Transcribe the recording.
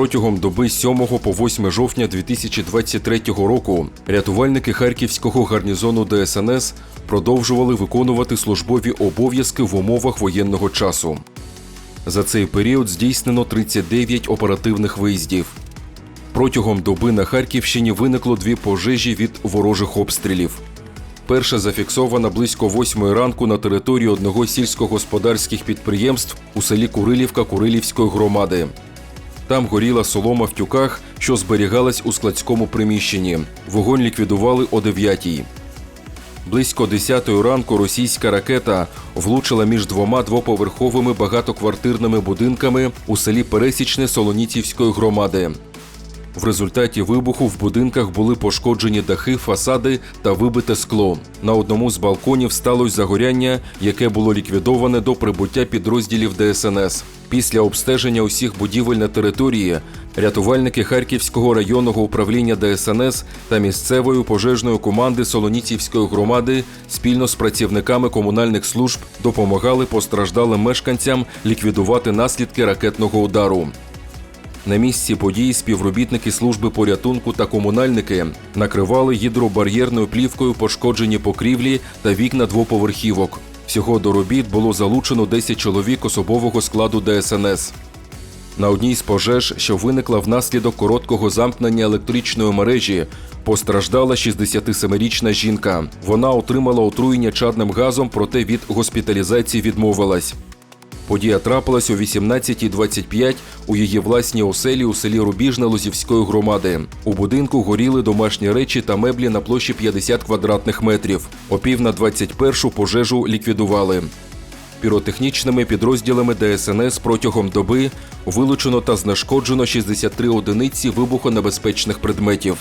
Протягом доби 7 по 8 жовтня 2023 року рятувальники харківського гарнізону ДСНС продовжували виконувати службові обов'язки в умовах воєнного часу. За цей період здійснено 39 оперативних виїздів. Протягом доби на Харківщині виникло дві пожежі від ворожих обстрілів. Перша зафіксована близько восьмої ранку на території одного сільськогосподарських підприємств у селі Курилівка Курилівської громади. Там горіла солома в тюках, що зберігалась у складському приміщенні. Вогонь ліквідували о 9-й. Близько 10-ї ранку російська ракета влучила між двома двоповерховими багатоквартирними будинками у селі Пересічне Солоніцівської громади. В результаті вибуху в будинках були пошкоджені дахи, фасади та вибите скло. На одному з балконів сталося загоряння, яке було ліквідоване до прибуття підрозділів ДСНС. Після обстеження усіх будівель на території рятувальники Харківського районного управління ДСНС та місцевої пожежної команди Солоніцівської громади спільно з працівниками комунальних служб допомагали постраждалим мешканцям ліквідувати наслідки ракетного удару. На місці події співробітники служби порятунку та комунальники накривали гідробар'єрною плівкою пошкоджені покрівлі та вікна двоповерхівок. Всього до робіт було залучено 10 чоловік особового складу ДСНС. На одній з пожеж, що виникла внаслідок короткого замкнення електричної мережі, постраждала 67-річна жінка. Вона отримала отруєння чадним газом, проте від госпіталізації відмовилась. Подія трапилась о 18.25 у її власній оселі у селі Рубіжне Лозівської громади. У будинку горіли домашні речі та меблі на площі 50 квадратних метрів. О пів на 21 пожежу ліквідували. Піротехнічними підрозділами ДСНС протягом доби вилучено та знешкоджено 63 одиниці вибухонебезпечних предметів.